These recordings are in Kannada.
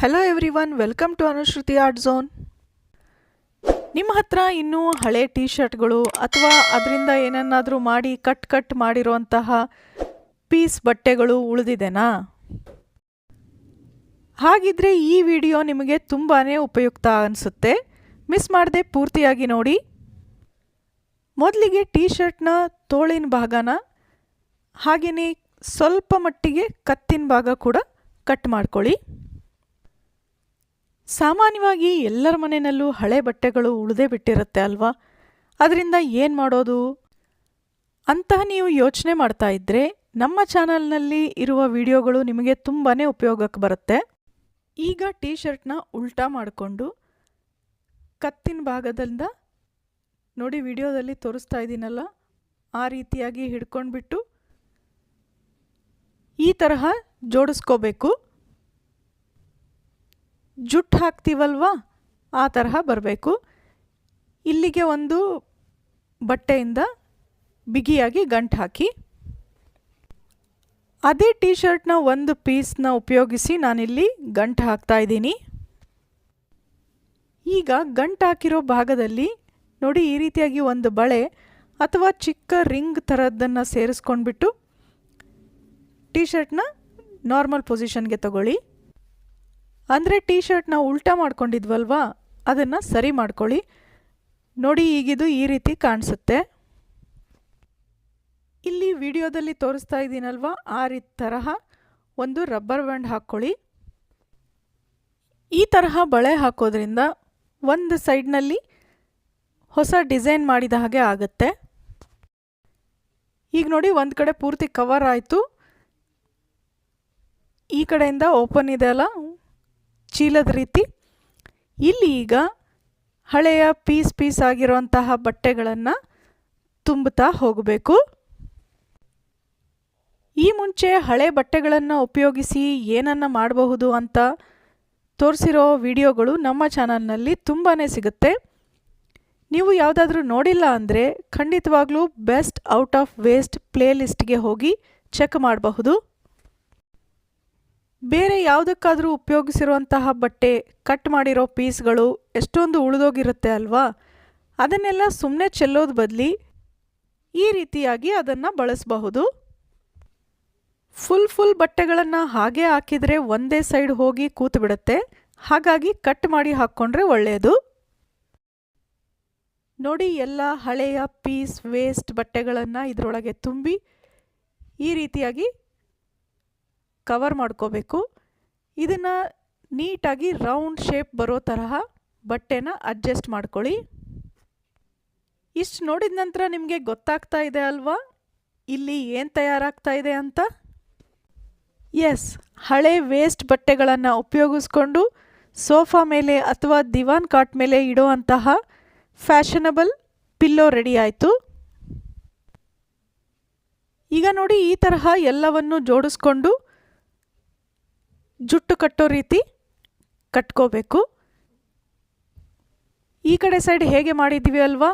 Hello everyone welcome to Anushruti art zone ನಿಮ್ಮ ಹತ್ರ ಇನ್ನೂ ಹಳೆ ಟೀ ಶರ್ಟ್ಗಳು ಅಥವಾ ಅದರಿಂದ ಏನನ್ನಾದರೂ ಮಾಡಿ ಕಟ್ ಕಟ್ ಮಾಡಿರುವಂತಹ ಪೀಸ್ ಬಟ್ಟೆಗಳು ಉಳಿದಿದೆನಾ? ಹಾಗಿದ್ರೆ ಈ ವಿಡಿಯೋ ನಿಮಗೆ ತುಂಬಾ ಉಪಯುಕ್ತ ಅನಿಸುತ್ತೆ. ಮಿಸ್ ಮಾಡದೆ ಪೂರ್ತಿಯಾಗಿ ನೋಡಿ. ಮೊದಲಿಗೆ ಟೀ ಶರ್ಟ್ನ ತೋಳಿನ ಭಾಗನ ಹಾಗೆಯೇ ಸ್ವಲ್ಪ ಮಟ್ಟಿಗೆ ಕತ್ತಿನ ಭಾಗ ಕೂಡ ಕಟ್ ಮಾಡ್ಕೊಳ್ಳಿ. ಸಾಮಾನ್ಯವಾಗಿ ಎಲ್ಲರ ಮನೆಯಲ್ಲೂ ಹಳೆ ಬಟ್ಟೆಗಳು ಉಳಿದೇ ಬಿಟ್ಟಿರುತ್ತೆ ಅಲ್ವಾ? ಅದರಿಂದ ಏನು ಮಾಡೋದು? ಅಂತಹ ನೀವು ಯೋಚನೆ ಮಾಡ್ತಾ ಇದ್ದರೆ ನಮ್ಮ ಚಾನಲ್ನಲ್ಲಿ ಇರುವ ವಿಡಿಯೋಗಳು ನಿಮಗೆ ತುಂಬಾ ಉಪಯೋಗಕ್ಕೆ ಬರುತ್ತೆ. ಈಗ ಟೀ ಶರ್ಟ್ನ ಉಲ್ಟಾ ಮಾಡಿಕೊಂಡು ಕತ್ತಿನ ಭಾಗದಿಂದ ನೋಡಿ ವಿಡಿಯೋದಲ್ಲಿ ತೋರಿಸ್ತಾ ಇದ್ದೀನಲ್ಲ, ಆ ರೀತಿಯಾಗಿ ಹಿಡ್ಕೊಂಡ್ಬಿಟ್ಟು ಈ ತರಹ ಜೋಡಿಸ್ಕೋಬೇಕು. ಜುಟ್ಟು ಹಾಕ್ತೀವಲ್ವ? ಆ ತರಹ ಬರಬೇಕು. ಇಲ್ಲಿಗೆ ಒಂದು ಬಟ್ಟೆಯಿಂದ ಬಿಗಿಯಾಗಿ ಗಂಟು ಹಾಕಿ. ಅದೇ ಟೀ ಶರ್ಟ್ನ ಒಂದು ಪೀಸ್ನ ಉಪಯೋಗಿಸಿ ನಾನಿಲ್ಲಿ ಗಂಟು ಹಾಕ್ತಾ ಇದ್ದೀನಿ. ಈಗ ಗಂಟು ಹಾಕಿರೋ ಭಾಗದಲ್ಲಿ ನೋಡಿ ಈ ರೀತಿಯಾಗಿ ಒಂದು ಬಳೆ ಅಥವಾ ಚಿಕ್ಕ ರಿಂಗ್ ಥರದ್ದನ್ನು ಸೇರಿಸ್ಕೊಂಡ್ಬಿಟ್ಟು ಟೀ ಶರ್ಟ್ನ ನಾರ್ಮಲ್ ಪೊಸಿಷನ್ಗೆ ತಗೊಳ್ಳಿ. ಅಂದರೆ ಟೀ ಶರ್ಟ್ನ ಉಲ್ಟಾ ಮಾಡ್ಕೊಂಡಿದ್ವಲ್ವಾ? ಅದನ್ನು ಸರಿ ಮಾಡ್ಕೊಳ್ಳಿ. ನೋಡಿ ಈಗಿದು ಈ ರೀತಿ ಕಾಣಿಸುತ್ತೆ. ಇಲ್ಲಿ ವಿಡಿಯೋದಲ್ಲಿ ತೋರಿಸ್ತಾ ಇದ್ದೀನಲ್ವಾ? ಆ ರೀತಿ ತರಹ ಒಂದು ರಬ್ಬರ್ ಬ್ಯಾಂಡ್ ಹಾಕ್ಕೊಳ್ಳಿ. ಈ ತರಹ ಬಳೆ ಹಾಕೋದ್ರಿಂದ ಒಂದು ಸೈಡ್ನಲ್ಲಿ ಹೊಸ ಡಿಸೈನ್ ಮಾಡಿದ ಹಾಗೆ ಆಗುತ್ತೆ. ಈಗ ನೋಡಿ ಒಂದು ಕಡೆ ಪೂರ್ತಿ ಕವರ್ ಆಯಿತು. ಈ ಕಡೆಯಿಂದ ಓಪನ್ ಇದೆ ಅಲ್ಲ? ಚೀಲದ ರೀತಿ. ಇಲ್ಲಿ ಈಗ ಹಳೆಯ ಪೀಸ್ ಪೀಸ್ ಆಗಿರುವಂತಹ ಬಟ್ಟೆಗಳನ್ನು ತುಂಬುತ್ತಾ ಹೋಗಬೇಕು. ಈ ಮುಂಚೆ ಹಳೆ ಬಟ್ಟೆಗಳನ್ನು ಉಪಯೋಗಿಸಿ ಏನನ್ನು ಮಾಡಬಹುದು ಅಂತ ತೋರಿಸಿರೋ ವಿಡಿಯೋಗಳು ನಮ್ಮ ಚಾನಲ್ನಲ್ಲಿ ತುಂಬಾ ಸಿಗುತ್ತೆ. ನೀವು ಯಾವುದಾದ್ರೂ ನೋಡಿಲ್ಲ ಅಂದರೆ ಖಂಡಿತವಾಗ್ಲೂ ಬೆಸ್ಟ್ ಔಟ್ ಆಫ್ ವೇಸ್ಟ್ ಪ್ಲೇಲಿಸ್ಟ್ಗೆ ಹೋಗಿ ಚೆಕ್ ಮಾಡಬಹುದು. ಬೇರೆ ಯಾವುದಕ್ಕಾದರೂ ಉಪಯೋಗಿಸಿರುವಂತಹ ಬಟ್ಟೆ, ಕಟ್ ಮಾಡಿರೋ ಪೀಸ್ಗಳು ಎಷ್ಟೊಂದು ಉಳಿದೋಗಿರುತ್ತೆ ಅಲ್ವಾ? ಅದನ್ನೆಲ್ಲ ಸುಮ್ಮನೆ ಚೆಲ್ಲೋದು ಬದಲಿ ಈ ರೀತಿಯಾಗಿ ಅದನ್ನು ಬಳಸಬಹುದು. ಫುಲ್ ಫುಲ್ ಬಟ್ಟೆಗಳನ್ನು ಹಾಗೆ ಹಾಕಿದರೆ ಒಂದೇ ಸೈಡ್ ಹೋಗಿ ಕೂತು ಬಿಡುತ್ತೆ ಹಾಗಾಗಿ ಕಟ್ ಮಾಡಿ ಹಾಕ್ಕೊಂಡ್ರೆ ಒಳ್ಳೆಯದು ನೋಡಿ ಎಲ್ಲ ಹಳೆಯ ಪೀಸ್, ವೇಸ್ಟ್ ಬಟ್ಟೆಗಳನ್ನು ಇದರೊಳಗೆ ತುಂಬಿ ಈ ರೀತಿಯಾಗಿ ಕವರ್ ಮಾಡ್ಕೋಬೇಕು. ಇದನ್ನು ನೀಟಾಗಿ ರೌಂಡ್ ಶೇಪ್ ಬರೋ ತರಹ ಬಟ್ಟೆನ ಅಡ್ಜಸ್ಟ್ ಮಾಡ್ಕೊಳ್ಳಿ. ಇಷ್ಟು ನೋಡಿದ ನಂತರ ನಿಮಗೆ ಗೊತ್ತಾಗ್ತಾ ಇದೆ ಅಲ್ವಾ? ಇಲ್ಲಿ ಏನು ತಯಾರಾಗ್ತಾ ಇದೆ ಅಂತ? ಎಸ್ ಹಳೆ ವೇಸ್ಟ್ ಬಟ್ಟೆಗಳನ್ನು ಉಪಯೋಗಿಸ್ಕೊಂಡು ಸೋಫಾ ಮೇಲೆ ಅಥವಾ ದಿವಾನ್ ಕಾಟ್ ಮೇಲೆ ಇಡುವಂತಹ ಫ್ಯಾಷನಬಲ್ ಪಿಲ್ಲೋ ರೆಡಿ ಆಯಿತು. ಈಗ ನೋಡಿ ಈ ತರಹ ಎಲ್ಲವನ್ನು ಜೋಡಿಸ್ಕೊಂಡು ಜುಟ್ಟು ಕಟ್ಟೋ ರೀತಿ ಕಟ್ಕೋಬೇಕು. ಈ ಕಡೆ ಸೈಡ್ ಹೇಗೆ ಮಾಡಿದ್ದೀವಿ ಅಲ್ವಾ?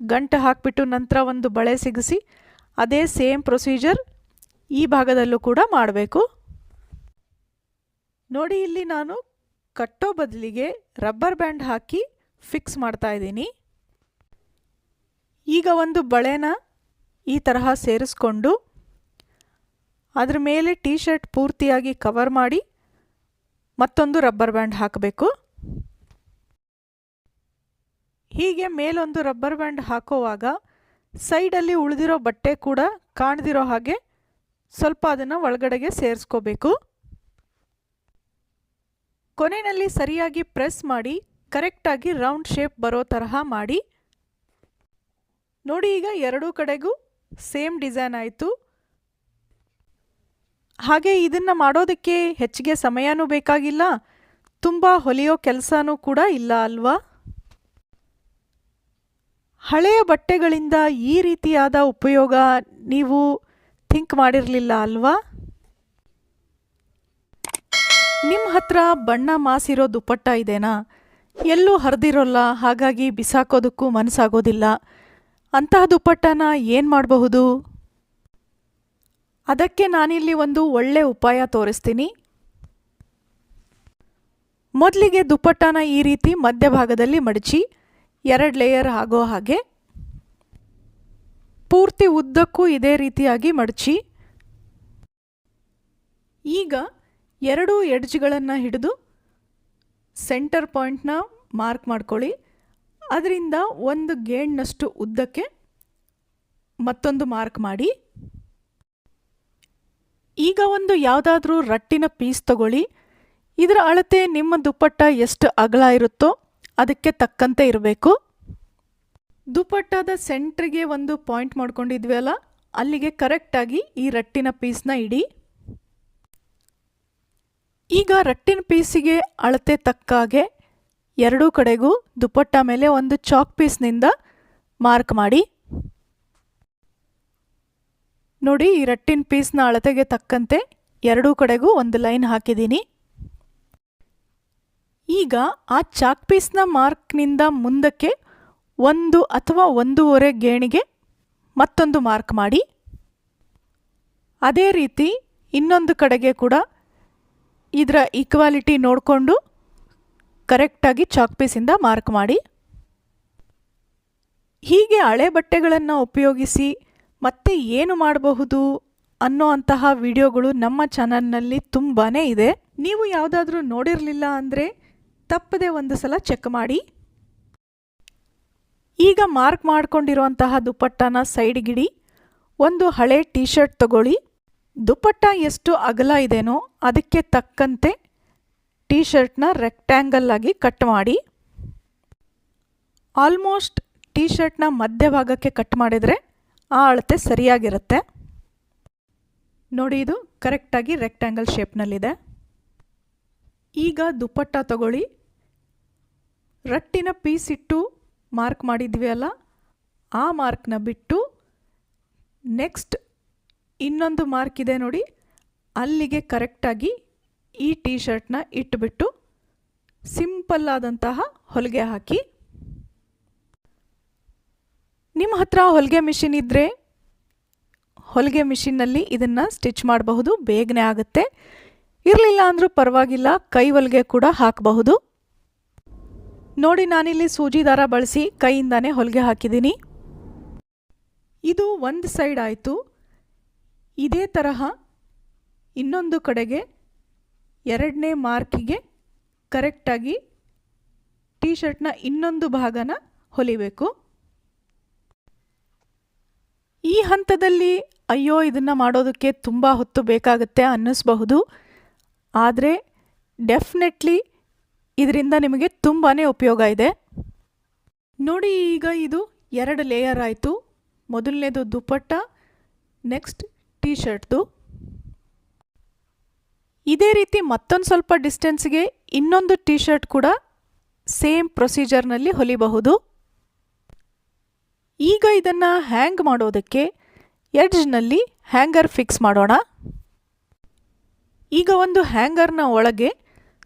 ಗಂಟು ಹಾಕಿಬಿಟ್ಟು ನಂತರ ಒಂದು ಬಳೆ ಸಿಗಿಸಿ ಅದೇ ಸೇಮ್ ಪ್ರೊಸೀಜರ್ ಈ ಭಾಗದಲ್ಲೂ ಕೂಡ ಮಾಡಬೇಕು. ನೋಡಿ, ಇಲ್ಲಿ ನಾನು ಕಟ್ಟೋ ಬದಲಿಗೆ ರಬ್ಬರ್ ಬ್ಯಾಂಡ್ ಹಾಕಿ ಫಿಕ್ಸ್ ಮಾಡ್ತಾ ಇದ್ದೀನಿ. ಈಗ ಒಂದು ಬಳೆನ ಈ ತರಹ ಸೇರಿಸ್ಕೊಂಡು ಅದ್ರ ಮೇಲೆ ಟೀ ಶರ್ಟ್ ಪೂರ್ತಿಯಾಗಿ ಕವರ್ ಮಾಡಿ ಮತ್ತೊಂದು ರಬ್ಬರ್ ಬ್ಯಾಂಡ್ ಹಾಕಬೇಕು. ಹೀಗೆ ಮೇಲೊಂದು ರಬ್ಬರ್ ಬ್ಯಾಂಡ್ ಹಾಕೋವಾಗ ಸೈಡಲ್ಲಿ ಉಳಿದಿರೋ ಬಟ್ಟೆ ಕೂಡ ಕಾಣದಿರೋ ಹಾಗೆ ಸ್ವಲ್ಪ ಅದನ್ನು ಒಳಗಡೆಗೆ ಸೇರಿಸ್ಕೋಬೇಕು. ಕೊನೆಯಲ್ಲಿ ಸರಿಯಾಗಿ ಪ್ರೆಸ್ ಮಾಡಿ ಕರೆಕ್ಟಾಗಿ ರೌಂಡ್ ಶೇಪ್ ಬರೋ ತರಹ ಮಾಡಿ. ನೋಡಿ ಈಗ ಎರಡೂ ಕಡೆಗೂ ಸೇಮ್ ಡಿಸೈನ್ ಆಯಿತು. ಹಾಗೆ ಇದನ್ನು ಮಾಡೋದಕ್ಕೆ ಹೆಚ್ಚಿಗೆ ಸಮಯನೂ ಬೇಕಾಗಿಲ್ಲ, ತುಂಬ ಹೊಲಿಯೋ ಕೆಲಸನೂ ಕೂಡ ಇಲ್ಲ ಅಲ್ವಾ? ಹಳೆಯ ಬಟ್ಟೆಗಳಿಂದ ಈ ರೀತಿಯಾದ ಉಪಯೋಗ ನೀವು ಥಿಂಕ್ ಮಾಡಿರಲಿಲ್ಲ ಅಲ್ವಾ? ನಿಮ್ಮ ಹತ್ರ ಬಣ್ಣ ಮಾಸಿರೋ ದುಪ್ಪಟ್ಟ ಇದೆನಾ? ಎಲ್ಲೂ ಹರಿದಿರೋಲ್ಲ, ಹಾಗಾಗಿ ಬಿಸಾಕೋದಕ್ಕೂ ಮನಸ್ಸಾಗೋದಿಲ್ಲ. ಅಂತಹ ದುಪ್ಪಟ್ಟನ ಏನು ಮಾಡಬಹುದು? ಅದಕ್ಕೆ ನಾನಿಲ್ಲಿ ಒಂದು ಒಳ್ಳೆ ಉಪಾಯ ತೋರಿಸ್ತೀನಿ. ಮೊದಲಿಗೆ ದುಪ್ಪಟ್ಟಾನ ಈ ರೀತಿ ಮಧ್ಯಭಾಗದಲ್ಲಿ ಮಡಚಿ, ಎರಡು ಲೇಯರ್ ಆಗೋ ಹಾಗೆ, ಪೂರ್ತಿ ಉದ್ದಕ್ಕೂ ಇದೇ ರೀತಿಯಾಗಿ ಮಡಚಿ, ಈಗ ಎರಡು ಎಡ್ಜ್ಗಳನ್ನು ಹಿಡಿದು ಸೆಂಟರ್ ಪಾಯಿಂಟ್ನ ಮಾರ್ಕ್ ಮಾಡ್ಕೊಳ್ಳಿ. ಅದರಿಂದ ಒಂದು ಗೇಣ್ನಷ್ಟು ಉದ್ದಕ್ಕೆ ಮತ್ತೊಂದು ಮಾರ್ಕ್ ಮಾಡಿ. ಈಗ ಒಂದು ಯಾವುದಾದ್ರೂ ರಟ್ಟಿನ ಪೀಸ್ ತಗೊಳ್ಳಿ. ಇದರ ಅಳತೆ ನಿಮ್ಮ ದುಪ್ಪಟ್ಟ ಎಷ್ಟು ಅಗಲ ಇರುತ್ತೋ ಅದಕ್ಕೆ ತಕ್ಕಂತೆ ಇರಬೇಕು. ದುಪ್ಪಟ್ಟದ ಸೆಂಟ್ರಿಗೆ ಒಂದು ಪಾಯಿಂಟ್ ಮಾಡ್ಕೊಂಡಿದ್ವಿ ಅಲ್ಲ ಅಲ್ಲಿಗೆ ಕರೆಕ್ಟಾಗಿ ಈ ರಟ್ಟಿನ ಪೀಸ್ನ ಇಡಿ. ಈಗ ರಟ್ಟಿನ ಪೀಸಿಗೆ ಅಳತೆ ತಕ್ಕಾಗೆ ಎರಡೂ ಕಡೆಗೂ ದುಪ್ಪಟ್ಟ ಮೇಲೆ ಒಂದು ಚಾಕ್ ಪೀಸ್ನಿಂದ ಮಾರ್ಕ್ ಮಾಡಿ. ನೋಡಿ, ಈ ರಟ್ಟಿನ ಪೀಸ್ನ ಅಳತೆಗೆ ತಕ್ಕಂತೆ ಎರಡೂ ಕಡೆಗೂ ಒಂದು ಲೈನ್ ಹಾಕಿದ್ದೀನಿ. ಈಗ ಆ ಚಾಕ್ ಪೀಸ್ನ ಮಾರ್ಕ್ನಿಂದ ಮುಂದಕ್ಕೆ ಒಂದು ಅಥವಾ ಒಂದೂವರೆ ಗೇಣಿಗೆ ಮತ್ತೊಂದು ಮಾರ್ಕ್ ಮಾಡಿ. ಅದೇ ರೀತಿ ಇನ್ನೊಂದು ಕಡೆಗೆ ಕೂಡ ಇದರ ಈಕ್ವಾಲಿಟಿ ನೋಡಿಕೊಂಡು ಕರೆಕ್ಟಾಗಿ ಚಾಕ್ ಪೀಸಿಂದ ಮಾರ್ಕ್ ಮಾಡಿ. ಹೀಗೆ ಹಳೆ ಬಟ್ಟೆಗಳನ್ನು ಉಪಯೋಗಿಸಿ ಮತ್ತೆ ಏನು ಮಾಡಬಹುದು ಅನ್ನೋ ಅಂತಹ ವಿಡಿಯೋಗಳು ನಮ್ಮ ಚಾನಲ್ನಲ್ಲಿ ತುಂಬಾ ಇದೆ. ನೀವು ಯಾವುದಾದ್ರೂ ನೋಡಿರಲಿಲ್ಲ ಅಂದರೆ ತಪ್ಪದೆ ಒಂದು ಸಲ ಚೆಕ್ ಮಾಡಿ. ಈಗ ಮಾರ್ಕ್ ಮಾಡ್ಕೊಂಡಿರುವಂತಹ ದುಪ್ಪಟ್ಟನ ಸೈಡ್ಗಿಡಿ ಒಂದು ಹಳೆ ಟೀ ಶರ್ಟ್ ತಗೊಳ್ಳಿ. ದುಪ್ಪಟ್ಟ ಎಷ್ಟು ಅಗಲ ಇದೆನೋ ಅದಕ್ಕೆ ತಕ್ಕಂತೆ ಟೀ ಶರ್ಟ್ನ ರೆಕ್ಟ್ಯಾಂಗಲ್ ಆಗಿ ಕಟ್ ಮಾಡಿ. ಆಲ್ಮೋಸ್ಟ್ ಟೀ ಶರ್ಟ್ನ ಮಧ್ಯಭಾಗಕ್ಕೆ ಕಟ್ ಮಾಡಿದರೆ ಆ ಅಳತೆ ಸರಿಯಾಗಿರುತ್ತೆ. ನೋಡಿ ಇದು ಕರೆಕ್ಟಾಗಿ ರೆಕ್ಟ್ಯಾಂಗಲ್ ಶೇಪ್ನಲ್ಲಿದೆ. ಈಗ ದುಪ್ಪಟ್ಟ ತಗೊಳ್ಳಿ. ರಟ್ಟಿನ ಪೀಸ್ ಇಟ್ಟು ಮಾರ್ಕ್ ಮಾಡಿದ್ವಿ ಅಲ್ಲ? ಆ ಮಾರ್ಕ್ನ ಬಿಟ್ಟು ನೆಕ್ಸ್ಟ್ ಇನ್ನೊಂದು ಮಾರ್ಕ್ ಇದೆ ನೋಡಿ. ಅಲ್ಲಿಗೆ ಕರೆಕ್ಟಾಗಿ ಈ ಟೀ ಶರ್ಟ್ನ ಇಟ್ಟುಬಿಟ್ಟು ಸಿಂಪಲ್ ಆದಂತಹ ಹೊಲಿಗೆ ಹಾಕಿ ನಿಮ್ಮ ಹತ್ರ ಹೊಲಿಗೆ ಮಿಷಿನ್ ಇದ್ದರೆ ಹೊಲಿಗೆ ಮಿಷಿನ್ನಲ್ಲಿ ಇದನ್ನು ಸ್ಟಿಚ್ ಮಾಡಬಹುದು, ಬೇಗನೆ ಆಗುತ್ತೆ. ಇರಲಿಲ್ಲ ಅಂದರೂ ಪರವಾಗಿಲ್ಲ, ಕೈ ಹೊಲಿಗೆ ಕೂಡ ಹಾಕಬಹುದು. ನೋಡಿ ನಾನಿಲ್ಲಿ ಸೂಜಿ ದಾರ ಬಳಸಿ ಕೈಯಿಂದಾನೇ ಹೊಲಿಗೆ ಹಾಕಿದ್ದೀನಿ. ಇದು ಒಂದು ಸೈಡ್ ಆಯಿತು. ಇದೇ ತರಹ ಇನ್ನೊಂದು ಕಡೆಗೆ ಎರಡನೇ ಮಾರ್ಕಿಗೆ ಕರೆಕ್ಟಾಗಿ ಟೀ ಶರ್ಟ್ನ ಇನ್ನೊಂದು ಭಾಗನ ಹೊಲಿಬೇಕು. ಈ ಹಂತದಲ್ಲಿ ಅಯ್ಯೋ, ಇದನ್ನು ಮಾಡೋದಕ್ಕೆ ತುಂಬ ಹೊತ್ತು ಬೇಕಾಗುತ್ತೆ ಅನ್ನಿಸ್ಬಹುದು. ಆದರೆ ಡೆಫಿನೆಟ್ಲಿ ಇದರಿಂದ ನಿಮಗೆ ತುಂಬಾ ಉಪಯೋಗ ಇದೆ. ನೋಡಿ ಈಗ ಇದು ಎರಡು ಲೇಯರ್ ಆಯಿತು. ಮೊದಲನೇದು ದುಪ್ಪಟ್ಟ ನೆಕ್ಸ್ಟ್ ಟೀ ಶರ್ಟ್ದು ಇದೇ ರೀತಿ ಮತ್ತೊಂದು ಸ್ವಲ್ಪ ಡಿಸ್ಟೆನ್ಸ್ಗೆ ಇನ್ನೊಂದು ಟೀ ಶರ್ಟ್ ಕೂಡ ಸೇಮ್ ಪ್ರೊಸೀಜರ್ನಲ್ಲಿ ಹೊಲಿಬಹುದು. ಈಗ ಇದನ್ನು ಹ್ಯಾಂಗ್ ಮಾಡೋದಕ್ಕೆ ಎಡ್ಜ್ನಲ್ಲಿ ಹ್ಯಾಂಗರ್ ಫಿಕ್ಸ್ ಮಾಡೋಣ. ಈಗ ಒಂದು ಹ್ಯಾಂಗರ್ನ ಒಳಗೆ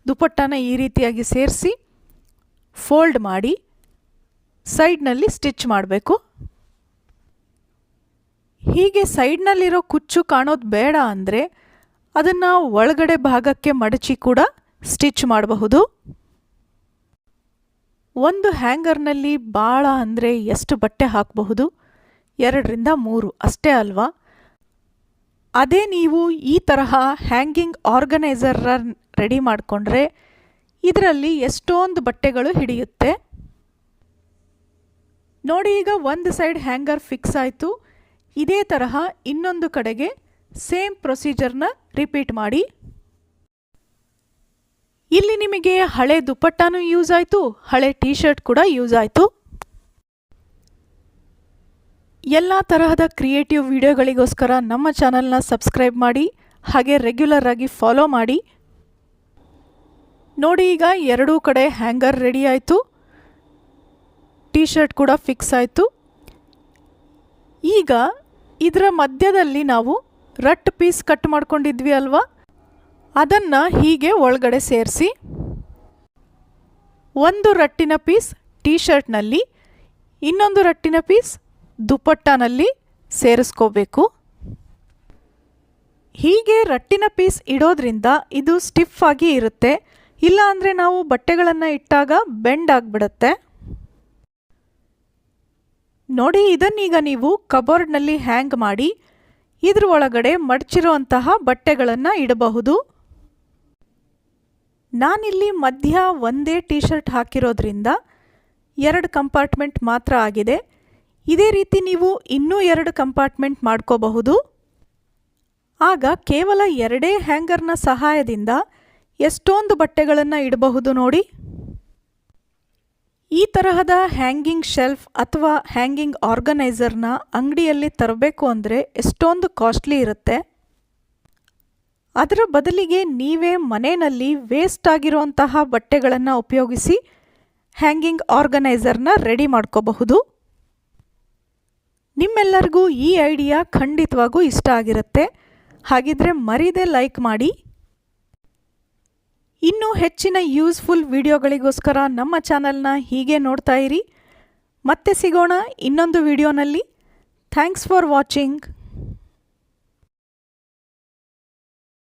ದುಪಟ್ಟನ ಈ ರೀತಿಯಾಗಿ ಸೇರಿಸಿ ಫೋಲ್ಡ್ ಮಾಡಿ ಸೈಡ್ನಲ್ಲಿ ಸ್ಟಿಚ್ ಮಾಡಬೇಕು. ಹೀಗೆ ಸೈಡ್ನಲ್ಲಿರೋ ಕುಚ್ಚು ಕಾಣೋದು ಬೇಡ ಅಂದರೆ ಅದನ್ನು ಒಳಗಡೆ ಭಾಗಕ್ಕೆ ಮಡಚಿ ಕೂಡ ಸ್ಟಿಚ್ ಮಾಡಬಹುದು. ಒಂದು ಹ್ಯಾಂಗರ್ನಲ್ಲಿ ಭಾಳ ಅಂದರೆ ಎಷ್ಟು ಬಟ್ಟೆ ಹಾಕಬಹುದು? ಎರಡರಿಂದ ಮೂರು, ಅಷ್ಟೇ ಅಲ್ವಾ? ಅದೇ ನೀವು ಈ ತರಹ ಹ್ಯಾಂಗಿಂಗ್ ಆರ್ಗನೈಸರ್ ರೆಡಿ ಮಾಡಿಕೊಂಡ್ರೆ ಇದರಲ್ಲಿ ಎಷ್ಟೊಂದು ಬಟ್ಟೆಗಳು ಹಿಡಿಯುತ್ತೆ? ನೋಡಿ, ಈಗ ಒಂದು ಸೈಡ್ ಹ್ಯಾಂಗರ್ ಫಿಕ್ಸ್ ಆಯಿತು. ಇದೇ ತರಹ ಇನ್ನೊಂದು ಕಡೆಗೆ ಸೇಮ್ ಪ್ರೊಸೀಜರ್ನ ರಿಪೀಟ್ ಮಾಡಿ. ಇಲ್ಲಿ ನಿಮಗೆ ಹಳೆ ದುಪ್ಪಟ್ಟಾನು ಯೂಸ್ ಆಯಿತು, ಹಳೆ ಟೀ ಶರ್ಟ್ ಕೂಡ ಯೂಸ್ ಆಯಿತು. ಎಲ್ಲ ತರಹದ ಕ್ರಿಯೇಟಿವ್ ವಿಡಿಯೋಗಳಿಗೋಸ್ಕರ ನಮ್ಮ ಚಾನಲ್ನ ಸಬ್ಸ್ಕ್ರೈಬ್ ಮಾಡಿ, ಹಾಗೆ ರೆಗ್ಯುಲರ್ ಆಗಿ ಫಾಲೋ ಮಾಡಿ. ನೋಡಿ ಈಗ ಎರಡೂ ಕಡೆ ಹ್ಯಾಂಗರ್ ರೆಡಿ ಆಯಿತು. ಟೀ ಶರ್ಟ್ ಕೂಡ ಫಿಕ್ಸ್ ಆಯಿತು. ಈಗ ಇದರ ಮಧ್ಯದಲ್ಲಿ ನಾವು ರಟ್ ಪೀಸ್ ಕಟ್ ಮಾಡ್ಕೊಂಡಿದ್ವಿ ಅಲ್ವಾ? ಅದನ್ನು ಹೀಗೆ ಒಳಗಡೆ ಸೇರಿಸಿ, ಒಂದು ರಟ್ಟಿನ ಪೀಸ್ ಟೀ ಶರ್ಟ್ನಲ್ಲಿ ಇನ್ನೊಂದು ರಟ್ಟಿನ ಪೀಸ್ ದುಪ್ಪಟ್ಟನಲ್ಲಿ ಸೇರಿಸ್ಕೋಬೇಕು. ಹೀಗೆ ರಟ್ಟಿನ ಪೀಸ್ ಇಡೋದ್ರಿಂದ ಇದು ಸ್ಟಿಫ್ ಆಗಿ ಇರುತ್ತೆ. ಇಲ್ಲ ಅಂದರೆ ನಾವು ಬಟ್ಟೆಗಳನ್ನು ಇಟ್ಟಾಗ ಬೆಂಡ್ ಆಗಿಬಿಡುತ್ತೆ. ನೋಡಿ, ಇದನ್ನೀಗ ನೀವು ಕಬೋರ್ಡ್ನಲ್ಲಿ ಹ್ಯಾಂಗ್ ಮಾಡಿ, ಇದ್ರ ಒಳಗಡೆ ಮಡಚಿರುವಂತಹ ಬಟ್ಟೆಗಳನ್ನು ಇಡಬಹುದು. ನಾನಿಲ್ಲಿ ಮಧ್ಯ ಒಂದೇ ಟೀ ಶರ್ಟ್ ಹಾಕಿರೋದ್ರಿಂದ ಎರಡು ಕಂಪಾರ್ಟ್ಮೆಂಟ್ ಮಾತ್ರ ಆಗಿದೆ. ಇದೇ ರೀತಿ ನೀವು ಇನ್ನೂ ಎರಡು ಕಂಪಾರ್ಟ್ಮೆಂಟ್ ಮಾಡ್ಕೋಬಹುದು. ಆಗ ಕೇವಲ ಎರಡೇ ಹ್ಯಾಂಗರ್ನ ಸಹಾಯದಿಂದ ಎಷ್ಟೊಂದು ಬಟ್ಟೆಗಳನ್ನು ಇಡಬಹುದು ನೋಡಿ. ಈ ತರಹದ ಹ್ಯಾಂಗಿಂಗ್ ಶೆಲ್ಫ್ ಅಥವಾ ಹ್ಯಾಂಗಿಂಗ್ ಆರ್ಗನೈಸರ್ನ ಅಂಗಡಿಯಲ್ಲಿ ತರಬೇಕು ಅಂದರೆ ಎಷ್ಟೊಂದು ಕಾಸ್ಟ್ಲಿ ಇರುತ್ತೆ. ಅದರ ಬದಲಿಗೆ ನೀವೇ ಮನೆಯಲ್ಲಿ ವೇಸ್ಟ್ ಆಗಿರುವಂತಹ ಬಟ್ಟೆಗಳನ್ನು ಉಪಯೋಗಿಸಿ ಹ್ಯಾಂಗಿಂಗ್ ಆರ್ಗನೈಸರ್ನ ರೆಡಿ ಮಾಡ್ಕೋಬಹುದು. ನಿಮ್ಮೆಲ್ಲರಿಗೂ ಈ ಐಡಿಯಾ ಖಂಡಿತವಾಗೂ ಇಷ್ಟ ಆಗಿರುತ್ತೆ. ಹಾಗಿದ್ರೆ ಮರೀದೆ ಲೈಕ್ ಮಾಡಿ. ಇನ್ನೂ ಹೆಚ್ಚಿನ ಯೂಸ್ಫುಲ್ ವಿಡಿಯೋಗಳಿಗೋಸ್ಕರ ನಮ್ಮ ಚಾನಲ್ನ ಹೀಗೆ ನೋಡ್ತಾ ಇರಿ. ಮತ್ತೆ ಸಿಗೋಣ ಇನ್ನೊಂದು ವಿಡಿಯೋನಲ್ಲಿ ಥ್ಯಾಂಕ್ಸ್ ಫಾರ್ ವಾಚಿಂಗ್